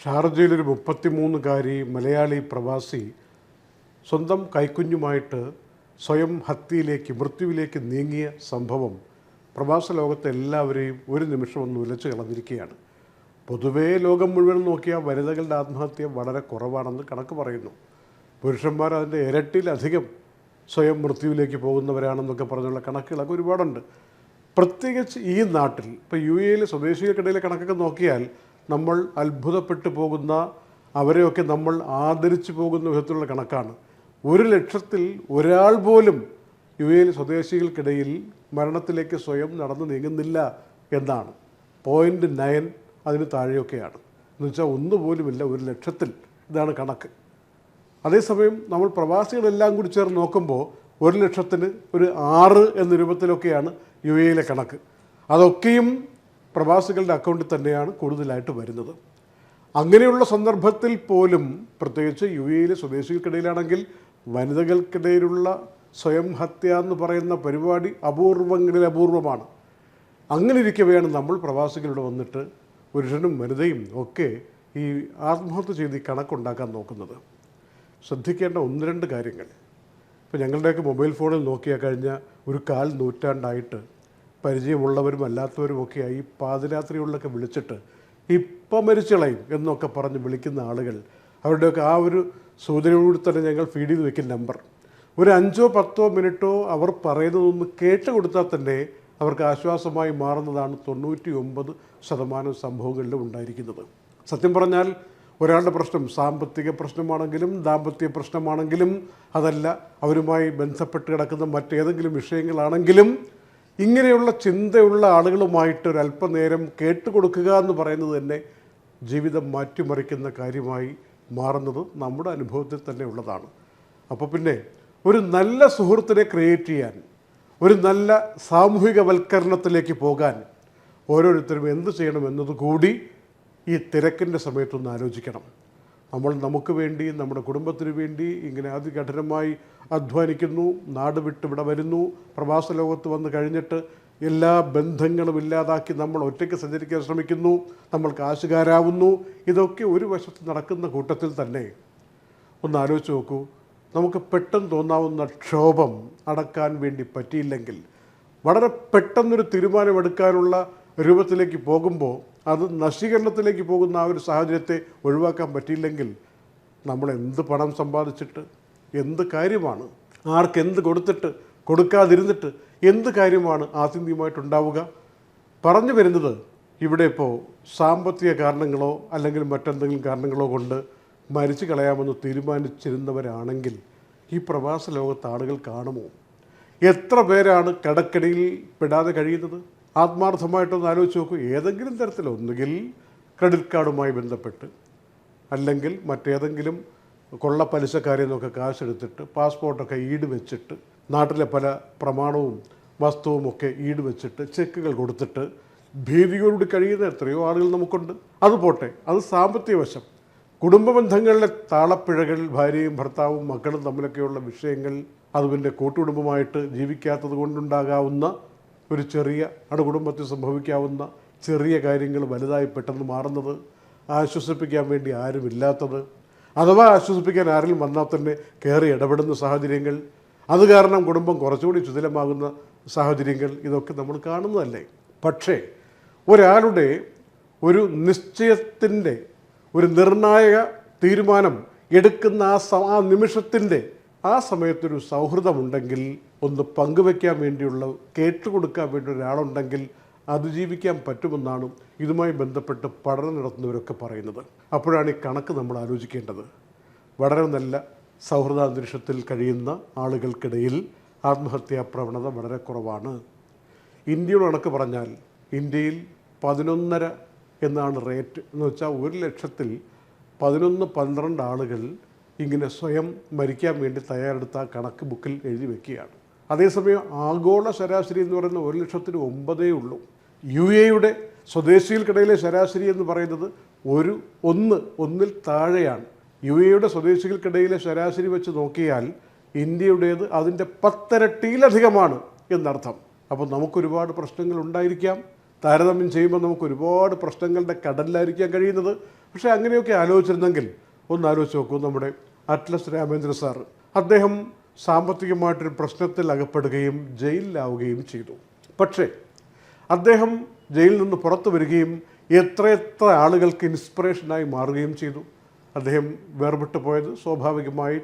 ഷാർജയിലൊരു മുപ്പത്തിമൂന്നുകാരി മലയാളി പ്രവാസി സ്വന്തം കൈക്കുഞ്ഞുമായിട്ട് സ്വയം ഹത്യയിലേക്ക് മൃത്യുവിലേക്ക് നീങ്ങിയ സംഭവം പ്രവാസ ലോകത്തെ എല്ലാവരെയും ഒരു നിമിഷം ഒന്ന് ഉലച്ചു കളഞ്ഞിരിക്കുകയാണ്. പൊതുവേ ലോകം മുഴുവൻ നോക്കിയാൽ വനിതകളുടെ ആത്മഹത്യ വളരെ കുറവാണെന്ന് കണക്ക് പറയുന്നു. പുരുഷന്മാർ അതിന്റെ ഇരട്ടിയിലധികം സ്വയം മൃത്യുവിലേക്ക് പോകുന്നവരാണെന്നൊക്കെ പറഞ്ഞുള്ള കണക്കുകളൊക്കെ ഒരുപാടുണ്ട്. പ്രത്യേകിച്ച് ഈ നാട്ടിൽ ഇപ്പോൾ യു എയിൽ സ്വദേശികൾക്കിടയിലെ കണക്കൊക്കെ നോക്കിയാൽ നമ്മൾ അത്ഭുതപ്പെട്ടു പോകുന്ന അവരെയൊക്കെ നമ്മൾ ആദരിച്ചു പോകുന്ന വിധത്തിലുള്ള കണക്കാണ്. ഒരു ലക്ഷത്തിൽ ഒരാൾ പോലും യു എയിൽ സ്വദേശികൾക്കിടയിൽ മരണത്തിലേക്ക് സ്വയം നടന്നു നീങ്ങുന്നില്ല എന്നാണ്. പോയിന്റ് നയൻ അതിന് താഴെയൊക്കെയാണ്. എന്ന് വെച്ചാൽ ഒന്നുപോലുമില്ല ഒരു ലക്ഷത്തിൽ. ഇതാണ് കണക്ക്. അതേസമയം നമ്മൾ പ്രവാസികളെല്ലാം കൂടി ചേർന്ന് നോക്കുമ്പോൾ ഒരു ലക്ഷത്തിന് ഒരു ആറ് എന്ന രൂപത്തിലൊക്കെയാണ് യു എയിലെ കണക്ക്. അതൊക്കെയും പ്രവാസികളുടെ അക്കൗണ്ടിൽ തന്നെയാണ് കൂടുതലായിട്ട് വരുന്നത്. അങ്ങനെയുള്ള സന്ദർഭത്തിൽ പോലും പ്രത്യേകിച്ച് യു എയിലെ സ്വദേശികൾക്കിടയിലാണെങ്കിൽ വനിതകൾക്കിടയിലുള്ള സ്വയം ഹത്യ എന്ന് പറയുന്ന പരിപാടി അപൂർവങ്ങളിൽ അപൂർവമാണ്. അങ്ങനെ ഇരിക്കവെയാണ് നമ്മൾ പ്രവാസികളുടെ വന്നിട്ട് പുരുഷനും വനിതയും ഒക്കെ ഈ ആത്മഹത്യ ചെയ്ത് കണക്കുണ്ടാക്കാൻ നോക്കുന്നത്. ശ്രദ്ധിക്കേണ്ട ഒന്ന് രണ്ട് കാര്യങ്ങൾ. ഇപ്പോൾ ഞങ്ങളുടെയൊക്കെ മൊബൈൽ ഫോണിൽ നോക്കിയാൽ കഴിഞ്ഞ ഒരു കാൽ നൂറ്റാണ്ടായിട്ട് പരിചയമുള്ളവരും അല്ലാത്തവരും ഒക്കെയായി പാതിരാത്രികളിലൊക്കെ വിളിച്ചിട്ട് ഇപ്പം മരിച്ചളയും എന്നൊക്കെ പറഞ്ഞ് വിളിക്കുന്ന ആളുകൾ. അവരുടെയൊക്കെ ആ ഒരു സൂചനയോട് തന്നെ ഞങ്ങൾ ഫീഡ് ചെയ്ത് വെക്കുന്ന നമ്പർ ഒരു അഞ്ചോ പത്തോ മിനിറ്റോ അവർ പറയുന്നതൊന്ന് കേട്ട് കൊടുത്താൽ തന്നെ അവർക്ക് ആശ്വാസമായി മാറുന്നതാണ് തൊണ്ണൂറ്റി ഒമ്പത് ശതമാനം സംഭവങ്ങളിലും ഉണ്ടായിരിക്കുന്നത്. സത്യം പറഞ്ഞാൽ ഒരാളുടെ പ്രശ്നം സാമ്പത്തിക പ്രശ്നമാണെങ്കിലും ദാമ്പത്യ പ്രശ്നമാണെങ്കിലും അതല്ല അവരുമായി ബന്ധപ്പെട്ട് കിടക്കുന്ന മറ്റേതെങ്കിലും വിഷയങ്ങളാണെങ്കിലും ഇങ്ങനെയുള്ള ചിന്തയുള്ള ആളുകളുമായിട്ട് ഒരു അല്പനേരം കേട്ടുകൊടുക്കുക എന്ന് പറയുന്നത് തന്നെ ജീവിതം മാറ്റിമറിക്കുന്ന കാര്യമായി മാറുന്നത് നമ്മുടെ അനുഭവത്തിൽ തന്നെ ഉള്ളതാണ്. അപ്പോൾ പിന്നെ ഒരു നല്ല സുഹൃത്തിനെ ക്രിയേറ്റ് ചെയ്യാൻ ഒരു നല്ല സാമൂഹികവൽക്കരണത്തിലേക്ക് പോകാൻ ഓരോരുത്തരും എന്ത് ചെയ്യണം എന്നതുകൂടി ഈ തിരക്കിന്റെ സമയത്തൊന്ന് ആലോചിക്കണം. നമ്മൾ നമുക്ക് വേണ്ടി നമ്മുടെ കുടുംബത്തിന് വേണ്ടി ഇങ്ങനെ അതികഠിനമായി അധ്വാനിക്കുന്നു നാട് വിട്ട് ഇവിടെ വരുന്നു പ്രവാസ ലോകത്ത് വന്ന് കഴിഞ്ഞിട്ട് എല്ലാ ബന്ധങ്ങളും ഇല്ലാതാക്കി നമ്മൾ ഒറ്റയ്ക്ക് സഞ്ചരിക്കാൻ ശ്രമിക്കുന്നു നമ്മൾ കാശുകാരാവുന്നു. ഇതൊക്കെ ഒരു വശത്ത് നടക്കുന്ന കൂട്ടത്തിൽ തന്നെ ഒന്ന് ആലോചിച്ച് നോക്കൂ. നമുക്ക് പെട്ടെന്ന് തോന്നാവുന്ന ക്ഷോഭം അടക്കാൻ വേണ്ടി പറ്റിയില്ലെങ്കിൽ വളരെ പെട്ടെന്നൊരു തീരുമാനമെടുക്കാനുള്ള രൂപത്തിലേക്ക് പോകുമ്പോൾ അത് നശീകരണത്തിലേക്ക് പോകുന്ന ആ ഒരു സാഹചര്യത്തെ ഒഴിവാക്കാൻ പറ്റിയില്ലെങ്കിൽ നമ്മൾ എന്ത് പണം സമ്പാദിച്ചിട്ട് എന്ത് കാര്യമാണ് ആർക്ക് എന്ത് കൊടുത്തിട്ട് കൊടുക്കാതിരുന്നിട്ട് എന്ത് കാര്യമാണ് ആത്യന്തികമായിട്ടുണ്ടാവുക? പറഞ്ഞു വരുന്നത് ഇവിടെ ഇപ്പോൾ സാമ്പത്തിക കാരണങ്ങളോ അല്ലെങ്കിൽ മറ്റെന്തെങ്കിലും കാരണങ്ങളോ കൊണ്ട് മരിച്ചു കളയാമെന്ന് തീരുമാനിച്ചിരുന്നവരാണെങ്കിൽ ഈ പ്രവാസ ലോകത്ത് ആളുകൾ കാണുമോ? എത്ര പേരാണ് കടക്കടിയിൽ പെടാതെ കഴിയുന്നത്? ആത്മാർത്ഥമായിട്ടൊന്ന് ആലോചിച്ച് നോക്കൂ. ഏതെങ്കിലും തരത്തിൽ ഒന്നുകിൽ ക്രെഡിറ്റ് കാർഡുമായി ബന്ധപ്പെട്ട് അല്ലെങ്കിൽ മറ്റേതെങ്കിലും കൊള്ള പലിശക്കാരിൽ നിന്നൊക്കെ കാശെടുത്തിട്ട് പാസ്പോർട്ടൊക്കെ ഈട് വെച്ചിട്ട് നാട്ടിലെ പല പ്രമാണവും വസ്തുവും ഒക്കെ ഈട് വെച്ചിട്ട് ചെക്കുകൾ കൊടുത്തിട്ട് ഭീതിയോടുകൂടി കഴിയുന്ന എത്രയോ ആളുകൾ നമുക്കുണ്ട്. അത് പോട്ടെ അത് സാമ്പത്തിക വശം. കുടുംബ ബന്ധങ്ങളിലെ താളപ്പിഴകൾ ഭാര്യയും ഭർത്താവും മക്കളും തമ്മിലൊക്കെയുള്ള വിഷയങ്ങൾ അത് പിന്നെ കൂട്ടുകുടുംബമായിട്ട് ജീവിക്കാത്തത് കൊണ്ടുണ്ടാകാവുന്ന ഒരു ചെറിയ അണുകുടുംബത്തിൽ സംഭവിക്കാവുന്ന ചെറിയ കാര്യങ്ങൾ വലുതായി പെട്ടെന്ന് മാറുന്നത് ആശ്വസിപ്പിക്കാൻ വേണ്ടി ആരുമില്ലാത്തത്. അഥവാ ആശ്വസിപ്പിക്കാൻ ആരെങ്കിലും വന്നാൽ തന്നെ കയറി ഇടപെടുന്ന സാഹചര്യങ്ങൾ. അത് കാരണം കുടുംബം കുറച്ചുകൂടി ശിഥിലമാകുന്ന സാഹചര്യങ്ങൾ ഇതൊക്കെ നമ്മൾ കാണുന്നതല്ലേ? പക്ഷേ ഒരാളുടെ ഒരു നിശ്ചയത്തിന്റെ ഒരു നിർണായക തീരുമാനം എടുക്കുന്ന ആ ആ നിമിഷത്തിന്റെ ആ സമയത്തൊരു സൗഹൃദമുണ്ടെങ്കിൽ ഒന്ന് പങ്കുവെക്കാൻ വേണ്ടിയുള്ള കേട്ടുകൊടുക്കാൻ വേണ്ടി ഒരാളുണ്ടെങ്കിൽ അതിജീവിക്കാൻ പറ്റുമെന്നാണ് ഇതുമായി ബന്ധപ്പെട്ട് പഠനം നടത്തുന്നവരൊക്കെ പറയുന്നത്. അപ്പോഴാണ് ഈ കണക്ക് നമ്മൾ ആലോചിക്കേണ്ടത്. വളരെ നല്ല സൗഹൃദാന്തരീക്ഷത്തിൽ കഴിയുന്ന ആളുകൾക്കിടയിൽ ആത്മഹത്യാ പ്രവണത വളരെ കുറവാണ്. ഇന്ത്യയുടെ കണക്ക് പറഞ്ഞാൽ ഇന്ത്യയിൽ പതിനൊന്നര എന്നാണ് റേറ്റ്. എന്ന് വെച്ചാൽ ഒരു ലക്ഷത്തിൽ പതിനൊന്ന് പന്ത്രണ്ട് ആളുകൾ ഇങ്ങനെ സ്വയം മരിക്കാൻ വേണ്ടി തയ്യാറെടുത്ത കണക്ക് ബുക്കിൽ എഴുതി വെക്കുകയാണ്. അതേസമയം ആഗോള ശരാശരി എന്ന് പറയുന്നത് ഒരു ലക്ഷത്തിന് ഒമ്പതേ ഉള്ളൂ. യു എയുടെ സ്വദേശികൾക്കിടയിലെ ശരാശരി എന്ന് പറയുന്നത് ഒരു ഒന്ന് ഒന്നിൽ താഴെയാണ്. യു എയുടെ സ്വദേശികൾക്കിടയിലെ ശരാശരി വെച്ച് നോക്കിയാൽ ഇന്ത്യയുടേത് അതിന്റെ പത്തരട്ടിയിലധികമാണ് എന്നർത്ഥം. അപ്പോൾ നമുക്കൊരുപാട് പ്രശ്നങ്ങൾ ഉണ്ടായിരിക്കാം. താരതമ്യം ചെയ്യുമ്പോൾ നമുക്ക് ഒരുപാട് പ്രശ്നങ്ങളുടെ കടലിലായിരിക്കാൻ കഴിയുന്നത്. പക്ഷേ അങ്ങനെയൊക്കെ ആലോചിച്ചിരുന്നെങ്കിൽ ഒന്ന് ആലോചിച്ച് നോക്കൂ നമ്മുടെ അറ്റ്ലസ് രാമേന്ദ്ര സാർ അദ്ദേഹം സാമ്പത്തികമായിട്ടൊരു പ്രശ്നത്തിൽ അകപ്പെടുകയും ജയിലിലാവുകയും ചെയ്തു. പക്ഷേ അദ്ദേഹം ജയിലിൽ നിന്ന് പുറത്തു വരികയും എത്രയെത്ര ആളുകൾക്ക് ഇൻസ്പിറേഷനായി മാറുകയും ചെയ്തു. അദ്ദേഹം വേർപെട്ടു പോയത് സ്വാഭാവികമായി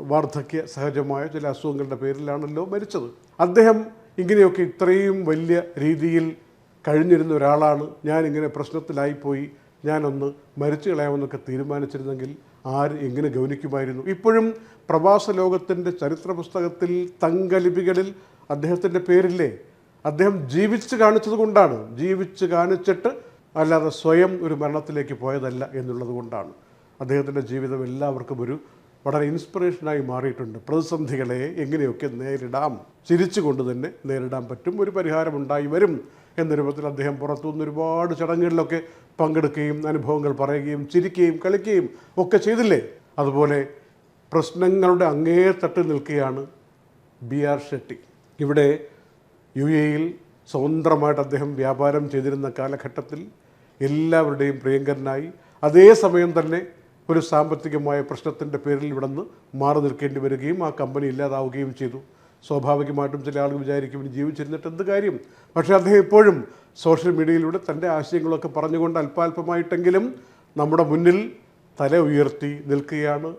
വാർദ്ധക്യ സഹജമായ ചില അസുഖങ്ങളുടെ പേരിലാണല്ലോ മരിച്ചത്. അദ്ദേഹം ഇങ്ങനെയൊക്കെ ഇത്രയും വലിയ രീതിയിൽ കഴിഞ്ഞിരുന്ന ഒരാളാണ്. ഞാനിങ്ങനെ പ്രശ്നത്തിലായിപ്പോയി. ഞാനൊന്ന് മരിച്ചു കളയാമെന്നൊക്കെ തീരുമാനിച്ചിരുന്നെങ്കിൽ ആര് എങ്ങനെ ഗൗനിക്കുമായിരുന്നു? ഇപ്പോഴും പ്രവാസ ലോകത്തിന്റെ ചരിത്ര പുസ്തകത്തിൽ തങ്കലിപികളിൽ അദ്ദേഹത്തിന്റെ പേരില്ലേ? അദ്ദേഹം ജീവിച്ച് കാണിച്ചത് കൊണ്ടാണ്. ജീവിച്ച് കാണിച്ചിട്ട് അല്ലാതെ സ്വയം ഒരു മരണത്തിലേക്ക് പോയതല്ല എന്നുള്ളത് കൊണ്ടാണ്. അദ്ദേഹത്തിന്റെ ജീവിതം എല്ലാവർക്കും ഒരു വളരെ ഇൻസ്പിറേഷനായി മാറിയിട്ടുണ്ട്. പ്രതിസന്ധികളെ എങ്ങനെയൊക്കെ നേരിടാം? ചിരിച്ചുകൊണ്ട് തന്നെ നേരിടാൻ പറ്റും. ഒരു പരിഹാരം ഉണ്ടായി വരും എന്ന രൂപത്തിൽ അദ്ദേഹം പുറത്തുനിന്ന് ഒരുപാട് ചടങ്ങുകളിലൊക്കെ പങ്കെടുക്കുകയും അനുഭവങ്ങൾ പറയുകയും ചിരിക്കുകയും കളിക്കുകയും ഒക്കെ ചെയ്തില്ലേ? അതുപോലെ പ്രശ്നങ്ങളുടെ അങ്ങേ തട്ടിൽ നിൽക്കുകയാണ് ബി ആർ ഷെട്ടി. ഇവിടെ യു എയിൽ സ്വതന്ത്രമായിട്ട് അദ്ദേഹം വ്യാപാരം ചെയ്തിരുന്ന കാലഘട്ടത്തിൽ എല്ലാവരുടെയും പ്രിയങ്കരനായി അതേസമയം തന്നെ ഒരു സാമ്പത്തികമായ പ്രശ്നത്തിന്റെ പേരിൽ ഇവിടെ നിന്ന് മാറി നിൽക്കേണ്ടി വരികയും ആ കമ്പനി ഇല്ലാതാവുകയും ചെയ്തു. സ്വാഭാവികമായിട്ടും ചില ആളുകൾ വിചാരിക്കും ഇവർ ജീവിച്ചിരുന്നിട്ട് എന്ത് കാര്യം? പക്ഷേ അദ്ദേഹം ഇപ്പോഴും സോഷ്യൽ മീഡിയയിലൂടെ തന്റെ ആശയങ്ങളൊക്കെ പറഞ്ഞുകൊണ്ട് അല്പാൽപമായിട്ടെങ്കിലും നമ്മുടെ മുന്നിൽ തല ഉയർത്തി നിൽക്കുകയാണ്.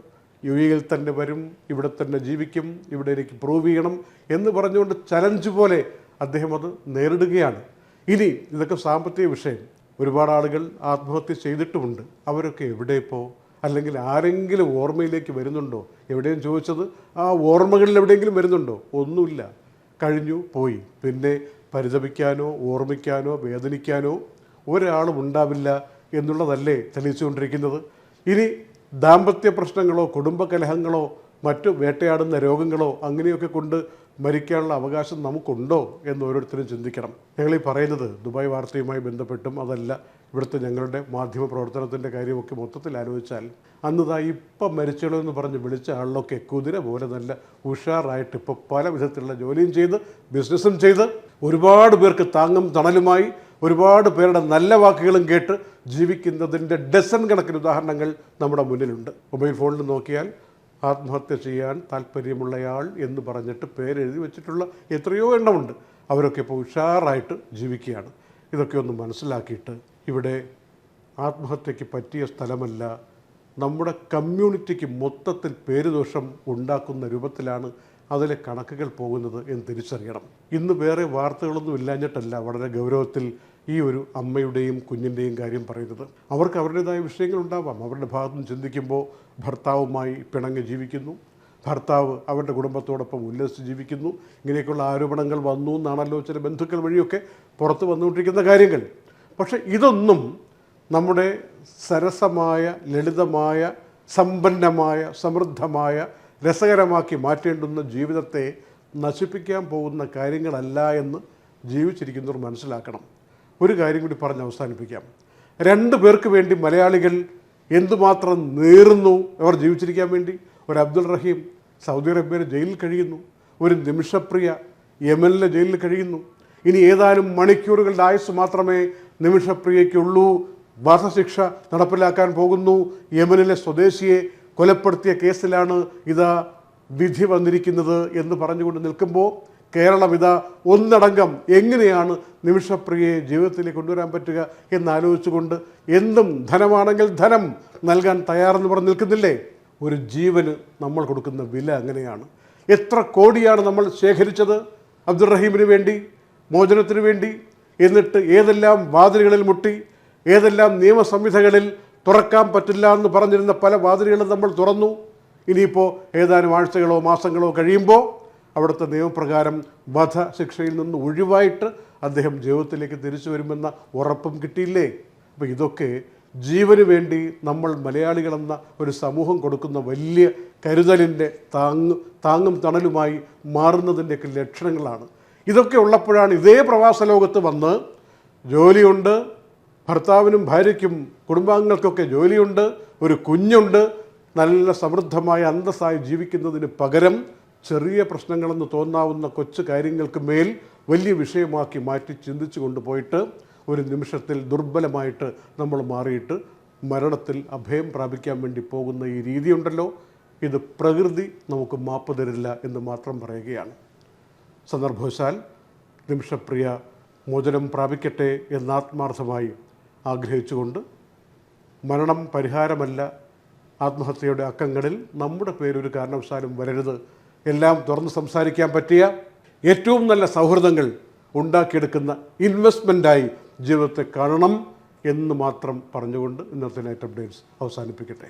യു എയിൽ തന്നെ വരും ഇവിടെ തന്നെ ജീവിക്കും ഇവിടെ എനിക്ക് പ്രൂവ് ചെയ്യണം എന്ന് പറഞ്ഞുകൊണ്ട് ചലഞ്ച് പോലെ അദ്ദേഹം അത് നേരിടുകയാണ്. ഇനി ഇതൊക്കെ സാമ്പത്തിക വിഷയം. ഒരുപാട് ആളുകൾ ആത്മഹത്യ ചെയ്തിട്ടുമുണ്ട്. അവരൊക്കെ എവിടെ ഇപ്പോൾ അല്ലെങ്കിൽ ആരെങ്കിലും ഓർമ്മയിലേക്ക് വരുന്നുണ്ടോ? എവിടെയും ചോദിച്ചത് ആ ഓർമ്മകളിൽ എവിടെയെങ്കിലും വരുന്നുണ്ടോ? ഒന്നുമില്ല. കഴിഞ്ഞു പോയി. പിന്നെ പരിതപിക്കാനോ ഓർമ്മിക്കാനോ വേദനിക്കാനോ ഒരാളും ഉണ്ടാവില്ല എന്നുള്ളതല്ലേ തെളിയിച്ചുകൊണ്ടിരിക്കുന്നത്. ഇനി ദാമ്പത്യ പ്രശ്നങ്ങളോ കുടുംബകലഹങ്ങളോ മറ്റു വേട്ടയാടുന്ന രോഗങ്ങളോ അങ്ങനെയൊക്കെ കൊണ്ട് മരിക്കാനുള്ള അവകാശം നമുക്കുണ്ടോ എന്ന് ഓരോരുത്തരും ചിന്തിക്കണം. ഞങ്ങൾ ഈ പറയുന്നത് ദുബായ് വാർത്തയുമായി ബന്ധപ്പെട്ടും അതല്ല. ഇവിടുത്തെ ഞങ്ങളുടെ മാധ്യമ പ്രവർത്തനത്തിന്റെ കാര്യമൊക്കെ മൊത്തത്തിൽ ആലോചിച്ചാൽ അന്ന് താ ഇപ്പം മരിച്ചോളൂ എന്ന് പറഞ്ഞ് വിളിച്ച ആളിലൊക്കെ കുതിര പോലെ നല്ല ഉഷാറായിട്ട് ഇപ്പോൾ പല വിധത്തിലുള്ള ജോലിയും ചെയ്ത് ബിസിനസ്സും ചെയ്ത് ഒരുപാട് പേർക്ക് താങ്ങും തണലുമായി ഒരുപാട് പേരുടെ നല്ല വാക്കുകളും കേട്ട് ജീവിക്കുന്നതിന്റെ ഡസൺ കണക്കിന് ഉദാഹരണങ്ങൾ നമ്മുടെ മുന്നിലുണ്ട്. മൊബൈൽ ഫോണിൽ നോക്കിയാൽ ആത്മഹത്യ ചെയ്യാൻ താല്പര്യമുള്ളയാൾ എന്ന് പറഞ്ഞിട്ട് പേരെഴുതി വെച്ചിട്ടുള്ള എത്രയോ എണ്ണമുണ്ട്. അവരൊക്കെ ഇപ്പോൾ ഉഷാറായിട്ട് ജീവിക്കുകയാണ്. ഇതൊക്കെ ഒന്ന് മനസ്സിലാക്കിയിട്ട് ഇവിടെ ആത്മഹത്യക്ക് പറ്റിയ സ്ഥലമല്ല നമ്മുടെ കമ്മ്യൂണിറ്റിക്ക് മൊത്തത്തിൽ പേരുദോഷം ഉണ്ടാക്കുന്ന രൂപത്തിലാണ് അതിലെ കണക്കുകൾ പോകുന്നത് എന്ന് തിരിച്ചറിയണം. ഇന്ന് വേറെ വാർത്തകളൊന്നും ഇല്ലാഞ്ഞിട്ടല്ല വളരെ ഗൗരവത്തിൽ ഈ ഒരു അമ്മയുടെയും കുഞ്ഞിന്റെയും കാര്യം പറയുന്നത്. അവർക്ക് അവരുടേതായ വിഷയങ്ങളുണ്ടാവാം അവരുടെ ഭാഗത്ത് നിന്ന് ചിന്തിക്കുമ്പോൾ ഭർത്താവുമായി പിണങ്ങി ജീവിക്കുന്നു. ഭർത്താവ് അവരുടെ കുടുംബത്തോടൊപ്പം ഉല്ലസിച്ച് ജീവിക്കുന്നു. ഇങ്ങനെയൊക്കെയുള്ള ആരോപണങ്ങൾ വന്നു എന്നാണല്ലോ ചില ബന്ധുക്കൾ വഴിയൊക്കെ പുറത്ത് വന്നുകൊണ്ടിരിക്കുന്ന കാര്യങ്ങൾ. പക്ഷേ ഇതൊന്നും നമ്മുടെ സരസമായ ലളിതമായ സമ്പന്നമായ സമൃദ്ധമായ രസകരമാക്കി മാറ്റേണ്ടുന്ന ജീവിതത്തെ നശിപ്പിക്കാൻ പോകുന്ന കാര്യങ്ങളല്ല എന്ന് ജീവിച്ചിരിക്കുന്നവർ മനസ്സിലാക്കണം. ഒരു കാര്യം കൂടി പറഞ്ഞ് അവസാനിപ്പിക്കാം. രണ്ട് പേർക്ക് വേണ്ടി മലയാളികൾ എന്തുമാത്രം നേറുന്നു അവർ ജീവിച്ചിരിക്കാൻ വേണ്ടി? ഒരു അബ്ദുൾ റഹീം സൗദി അറേബ്യയിലെ ജയിലിൽ കഴിയുന്നു. ഒരു നിമിഷപ്രിയ യമനിലെ ജയിലിൽ കഴിയുന്നു. ഇനി ഏതാനും മണിക്കൂറുകളുടെ ആയുസ് മാത്രമേ നിമിഷപ്രിയയ്ക്കുള്ളൂ. വധശിക്ഷ നടപ്പിലാക്കാൻ പോകുന്നു. യമനിലെ സ്വദേശിയെ കൊലപ്പെടുത്തിയ കേസിലാണ് ഇതാ വിധി വന്നിരിക്കുന്നത് എന്ന് പറഞ്ഞുകൊണ്ട് നിൽക്കുമ്പോൾ കേരളം ഇതാ ഒന്നടങ്കം എങ്ങനെയാണ് നിമിഷപ്രിയയെ ജീവിതത്തിലേക്ക് കൊണ്ടുവരാൻ പറ്റുക എന്നാലോചിച്ചുകൊണ്ട് എന്തും ധനമാണെങ്കിൽ ധനം നൽകാൻ തയ്യാറെന്ന് പറഞ്ഞ് നിൽക്കുന്നില്ലേ? ഒരു ജീവന് നമ്മൾ കൊടുക്കുന്ന വില അങ്ങനെയാണ്. എത്ര കോടിയാണ് നമ്മൾ ശേഖരിച്ചത് അബ്ദുറഹീമിന് വേണ്ടി മോചനത്തിന് വേണ്ടി? എന്നിട്ട് ഏതെല്ലാം വാതിലുകളിൽ മുട്ടി ഏതെല്ലാം നിയമസംവിധകളിൽ തുറക്കാൻ പറ്റില്ല എന്ന് പറഞ്ഞിരുന്ന പല വാതിലുകളും നമ്മൾ തുറന്നു. ഇനിയിപ്പോൾ ഏതാനും ആഴ്ചകളോ മാസങ്ങളോ കഴിയുമ്പോൾ അവിടുത്തെ നിയമപ്രകാരം വധശിക്ഷയിൽ നിന്ന് ഒഴിവായിട്ട് അദ്ദേഹം ജീവിതത്തിലേക്ക് തിരിച്ചു വരുമെന്ന ഉറപ്പും കിട്ടിയില്ലേ? അപ്പോൾ ഇതൊക്കെ ജീവന് വേണ്ടി നമ്മൾ മലയാളികളെന്ന ഒരു സമൂഹം കൊടുക്കുന്ന വലിയ കരുതലിന്റെ താങ്ങ് താങ്ങും തണലുമായി മാറുന്നതിന്റെയൊക്കെ ലക്ഷണങ്ങളാണ്. ഇതൊക്കെ ഉള്ളപ്പോഴാണ് ഇതേ പ്രവാസ ലോകത്ത് വന്ന് ജോലിയുണ്ട് ഭർത്താവിനും ഭാര്യയ്ക്കും കുടുംബാംഗങ്ങൾക്കൊക്കെ ജോലിയുണ്ട് ഒരു കുഞ്ഞുണ്ട് നല്ല സമൃദ്ധമായ അന്തസ്സായി ജീവിക്കുന്നതിന് പകരം ചെറിയ പ്രശ്നങ്ങളെന്ന് തോന്നാവുന്ന കൊച്ചു കാര്യങ്ങൾക്ക് മേൽ വലിയ വിഷയമാക്കി മാറ്റി ചിന്തിച്ചു കൊണ്ടുപോയിട്ട് ഒരു നിമിഷത്തിൽ ദുർബലമായിട്ട് നമ്മൾ മാറിയിട്ട് മരണത്തിൽ അഭയം പ്രാപിക്കാൻ വേണ്ടി പോകുന്ന ഈ രീതിയുണ്ടല്ലോ. ഇത് പ്രകൃതി നമുക്ക് മാപ്പ് തരില്ല എന്ന് മാത്രം പറയുകയാണ്. സന്ദർഭവശാൽ നിമിഷപ്രിയ മോചനം പ്രാപിക്കട്ടെ എന്നാത്മാർത്ഥമായി ആഗ്രഹിച്ചുകൊണ്ട് മരണം പരിഹാരമല്ല. ആത്മഹത്യയുടെ അക്കങ്ങളിൽ നമ്മുടെ പേരൊരു കാരണവശാലും വരരുത്. എല്ലാം തുറന്ന് സംസാരിക്കാൻ പറ്റിയ ഏറ്റവും നല്ല സൗഹൃദങ്ങൾ ഉണ്ടാക്കിയെടുക്കുന്ന ഇൻവെസ്റ്റ്മെന്റായി ജീവിതത്തെ കാണണം എന്ന് മാത്രം പറഞ്ഞുകൊണ്ട് ഇന്നത്തെ നൈറ്റ് അപ്ഡേറ്റ്സ് അവസാനിപ്പിക്കട്ടെ.